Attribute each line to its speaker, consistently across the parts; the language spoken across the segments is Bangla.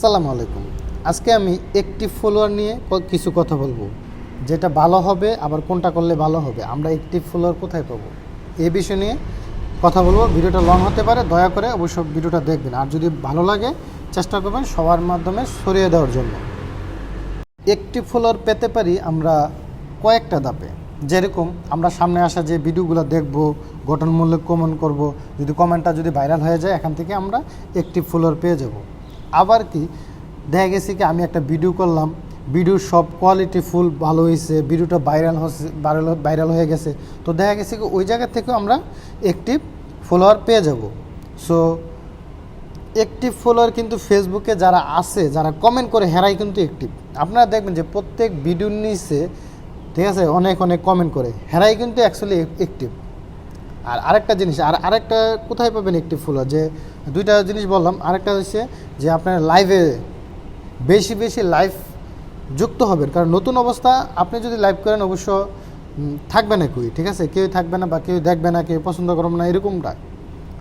Speaker 1: আসসালামু আলাইকুম। আজকে আমি একটি ফলোয়ার নিয়ে কিছু কথা বলব। যেটা ভালো হবে, আবার কোনটা করলে ভালো হবে? আমরা একটি ফলোয়ার কোথায় পাবো? এ বিষয় নিয়ে কথা বলব। ভিডিওটা লং হতে পারে, দয়া করে অবশ্য ভিডিওটা দেখবেন। আর যদি ভালো লাগে, চেষ্টা করবেন সবার মাধ্যমে সরিয়ে দেওয়ার জন্য। একটি ফলোয়ার পেতে পারি আমরা কয়েকটা ধাপে। যেরকম আমরা সামনে আসা যে ভিডিওগুলো দেখব, গঠনমূলক কমেন্ট করব। যদি কমেন্টটা যদি ভাইরাল হয়ে যায়, এখান থেকে আমরা একটি ফলোয়ার পেয়ে যাব। আবার কি, দেখা গেছে কি আমি একটা ভিডিও করলাম ভিডিওর সব কোয়ালিটি ফুল ভালো হয়েছে ভিডিওটা ভাইরাল হচ্ছে ভাইরাল ভাইরাল হয়ে গেছে। তো দেখা গেছে কি ওই জায়গা থেকেও আমরা একটি ফলোয়ার পেয়ে যাব। সো অ্যাক্টিভ ফলোয়ার কিন্তু ফেসবুকে যারা আছে, যারা কমেন্ট করে হেরাই কিন্তু অ্যাক্টিভ আপনারা দেখবেন যে প্রত্যেক ভিডিওর নিচে, ঠিক আছে, অনেক অনেক কমেন্ট করে, হেরাই কিন্তু অ্যাকচুয়ালি অ্যাক্টিভ আর আরেকটা জিনিস, আর আরেকটা কোথায় পাবেন একটি ফলোয়ার যে দুইটা জিনিস বললাম, আরেকটা হচ্ছে যে আপনার লাইভে বেশি বেশি লাইভ যুক্ত হবেন। কারণ নতুন অবস্থা, আপনি যদি লাইভ করেন, অবশ্য থাকবে না কেউই, ঠিক আছে? কেউ থাকবে না বা কেউ দেখবে না, কেউ পছন্দ করবে না, এরকমটা,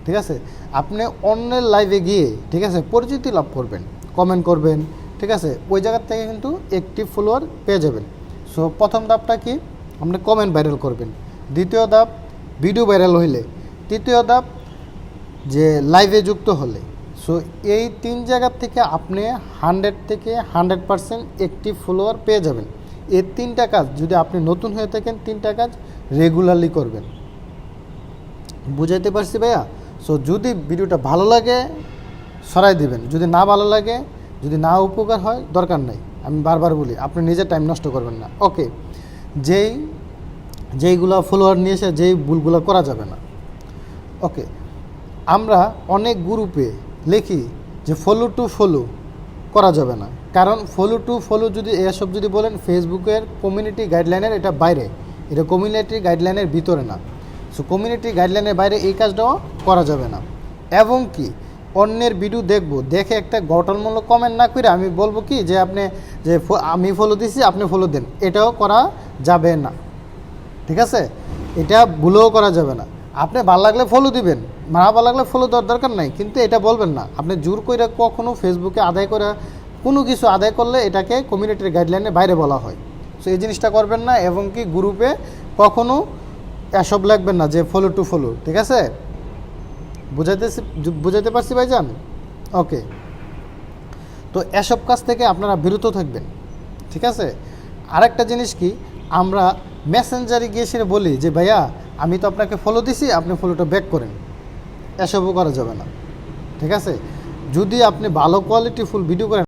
Speaker 1: ঠিক আছে? আপনি অন্যের লাইভে গিয়ে, ঠিক আছে, পরিচিতি লাভ করবেন কমেন্ট করবেন, ঠিক আছে? ওই জায়গার থেকে কিন্তু একটি ফলোয়ার পেয়ে যাবেন। সো প্রথম ধাপটা কি? আপনি কমেন্ট ভাইরাল করবেন। দ্বিতীয় ধাপ ভিডিও ভাইরাল হইলে। তৃতীয় ধাপ, যে লাইভে যুক্ত হলে। সো এই তিন জায়গার থেকে আপনি হান্ড্রেড থেকে হান্ড্রেড পারসেন্ট একটি ফলোয়ার পেয়ে যাবেন। এই তিনটা কাজ, যদি আপনি নতুন হয়ে থাকেন, তিনটা কাজ রেগুলারলি করবেন। বুঝাইতে পারছি ভাইয়া? সো যদি ভিডিওটা ভালো লাগে, সরাই দিবেন। যদি না ভালো লাগে, যদি না উপকার হয়, দরকার নাই। আমি বারবার বলি, আপনি নিজের টাইম নষ্ট করবেন না। ওকে যেই যেইগুলো ফলোয়ার নিয়ে এসে যেই ভুলগুলো করা যাবে না। ওকে আমরা অনেক গ্রুপে লিখি যে ফলো টু ফলো করা যাবে না। কারণ ফলো টু ফলো যদি এসব যদি বলেন ফেসবুকের কমিউনিটি গাইডলাইনের এটা বাইরে। এটা কমিউনিটি গাইডলাইনের ভিতরে না। সো কমিউনিটি গাইডলাইনের বাইরে এই কাজটাও করা যাবে না। এবং কি, অন্যের ভিডিও দেখব, দেখে একটা গঠনমূলক কমেন্ট না করে আমি বলব কি যে আপনি যে আমি ফলো দিছি, আপনি ফলো দেন। এটাও করা যাবে না। ঠিক আছে? এটা ভুলেও করা যাবে না। আপনি ভালো লাগলে ফলো দিবেন, না ভালো লাগলে ফলো দেওয়ার দরকার নাই, কিন্তু এটা বলবেন না। আপনি জোর করে কখনো ফেসবুকে আদায় করে কোনো কিছু আদায় করলে এটাকে কমিউনিটির গাইডলাইনের বাইরে বলা হয়। সো এই জিনিসটা করবেন না, এবং কি গ্রুপে কখনো এসব লাগবেন না যে ফলো টু ফলো ঠিক আছে? বুঝাইতে বুঝাইতে পারছি ভাই ভাইজান? ওকে তো এসব কাজ থেকে আপনারা বিরত থাকবেন, ঠিক আছে? আরেকটা জিনিস কি, আমরা মেসেঞ্জারে গিয়ে সে বলি যে, ভাইয়া, আমি তো আপনাকে ফলো দিছি, আপনি ফলোটা ব্যাক করেন। এসবও করা যাবে না। ঠিক আছে? যদি আপনি ভালো কোয়ালিটি ফুল ভিডিও করেন